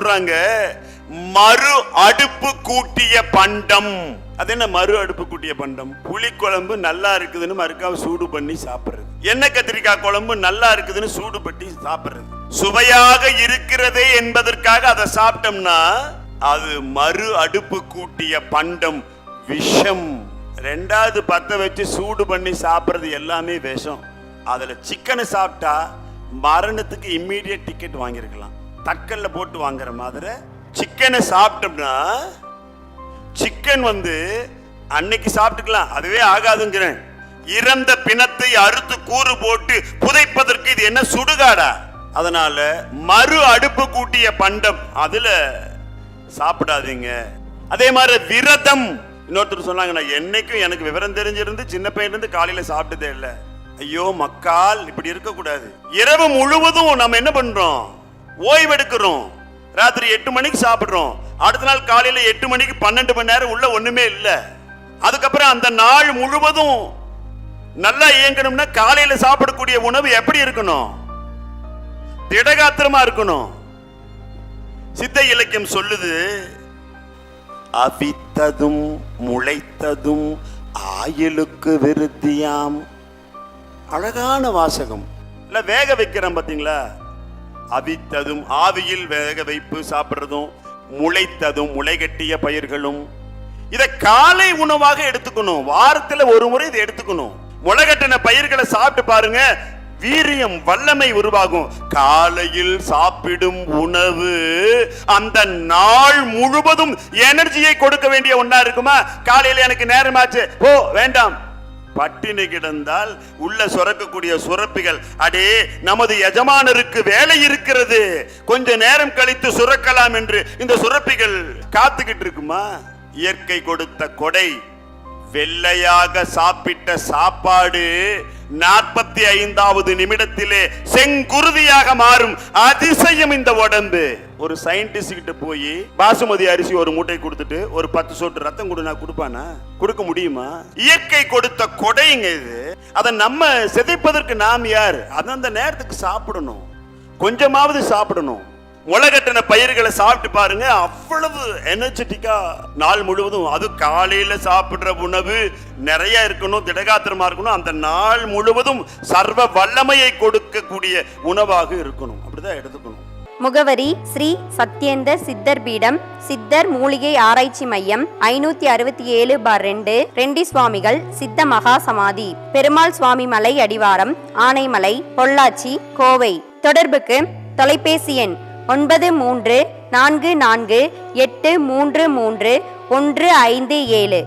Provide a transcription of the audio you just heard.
சொல்றாங்க மறு அடுப்பு கூட்டிய பண்டம். அது என்ன மறு அடுப்பு கூட்டிய பண்டம்? புளிக்குழம்பு நல்லா இருக்குதுன்னு மறுக்காவ சூடு பண்ணி சாப்பிடுறது. என்ன கத்திரிக்காய் குழம்பு நல்லா இருக்குதுன்னு சூடு பண்ணி சாப்பிடுறது. சுவையாக இருக்கிறதே என்பதற்காக அதை சாப்பிட்டோம்னா அது மறு அடுப்பு கூட்டிய பண்டம் விஷம். ரெண்டாவது பத்த வச்சு சூடு பண்ணி சாப்பிடுறது எல்லாமே விஷம். அதுல சிக்கனை சாப்பிட்டா மரணத்துக்கு இம்மீடியட் டிக்கெட் வாங்கியிருக்கலாம். தக்கல்ல போட்டு வாங்குற மாதிரி சிக்கனை சாப்பிட்டோம்னா சிக்கன் வந்து அன்னைக்கு சாப்பிட்டுக்கலாம் அதுவே ஆகாதுங்கிறேன். இறந்த பிணத்தை அறுத்து கூறு போட்டு புதைப்பதற்கு இது என்ன சுடுகாடா? அதனால மறு அடுப்பு கூட்டிய பண்டம் அதுல சாப்பிடாதீங்க. அதே மாதிரி விரதம். இன்னொருத்தர் சொன்னாங்க நான் என்னைக்கும் எனக்கு விவரம் தெரிஞ்சிருந்து சின்ன பையன்லேருந்து இருந்து காலையில சாப்பிட்டதே இல்லை. ஐயோ மக்கால் இப்படி இருக்க கூடாது இரவு முழுவதும் நம்ம என்ன பண்றோம்? ஓய்வெடுக்கிறோம். ராத்திரி எட்டு மணிக்கு சாப்பிட்றோம். அடுத்த நாள் காலையில் எட்டு மணிக்கு பன்னெண்டு மணி நேரம் உள்ள ஒன்றுமே இல்லை. அதுக்கப்புறம் அந்த நாள் முழுவதும் நல்லா இயங்கணும்னா காலையில் சாப்பிடக்கூடிய உணவு எப்படி இருக்கணும்? திடகாத்திரமா இருக்கணும். சித்த இலக்கியம் சொல்லுது அவித்ததும் முளைத்ததும் ஆயுளுக்கு விருத்தியாம். அழகான வாசகம். இல்ல வேக வைக்கிறோம் பாத்தீங்களா? அவித்ததும் ஆவியில் வேக வைப்பு சாப்பிட்றதும் முளைத்ததும் முளைகட்டிய பயிர்களும். இதை காலை உணவாக எடுத்துக்கணும். வாரத்துல ஒரு முறை இதை எடுத்துக்கணும். முளைகட்டின பயிர்களை சாப்பிட்டு பாருங்க வீரியம் வல்லமை உருவாகும். காலையில் சாப்பிடும் உணவு அந்த நாள் முழுவதும் எனர்ஜியை கொடுக்க வேண்டிய ஒன்றா இருக்குமா? காலையில எனக்கு நேரமாச்சு. ஓ வேண்டாம். பட்டினி கிடந்தால் உள்ள சுரக்கக்கூடிய சுரப்பிகள் அடே நமது எஜமானருக்கு வேலை இருக்கிறது. கொஞ்ச நேரம் கழித்து சுரக்கலாம் என்று இந்த சுரப்பிகள் காத்துக்கிட்டு இருக்குமா? இயற்கை கொடுத்த கொடை வெள்ளையாக சாப்பிட்ட சாப்பாடு நாற்பத்தி ஐந்தாவது நிமிடத்திலே செங்குருதியாக மாறும் அதிசயம் இந்த உடம்பு. ஒரு சயின்டிஸ்ட் கிட்ட போய் பாசுமதி அரிசி ஒரு மூட்டை கொடுத்துட்டு ஒரு பத்து சொட்டு ரத்தம் கொடு நான் கொடுப்பானா? கொடுக்க முடியுமா? இயற்கை கொடுத்த கொடைங்க இது. அதை நம்ம சிதைப்பதற்கு நாம் யார்? அந்தந்த நேரத்துக்கு சாப்பிடணும். கொஞ்சமாவது சாப்பிடணும். உலகட்டின பயிர்களை சாப்பிட்டு பாருங்க. அவ்வளவு எனர்ஜெட்டிக்கா நாள் முழுவதும். அது காலையில சாப்பிடுற உணவு நிறைய இருக்கணும் திடகாத்திரமா இருக்கணும். அந்த நாள் முழுவதும் சர்வ வல்லமையை கொடுக்கக்கூடிய உணவாக இருக்கணும். அப்படிதான் எடுத்துக்கணும். முகவரி ஸ்ரீ சத்யேந்தர் சித்தர் பீடம் சித்தர் மூலிகை ஆராய்ச்சி மையம் ஐநூத்தி அறுபத்தி ஏழு பார் ரெண்டு ரெண்டி சுவாமிகள் சித்த மகா சமாதி பெருமாள் சுவாமி மலை அடிவாரம் ஆனைமலை பொள்ளாச்சி கோவை. தொடர்புக்கு தொலைபேசி எண் ஒன்பது மூன்று நான்கு நான்கு எட்டு மூன்று மூன்று ஒன்று ஐந்து ஏழு.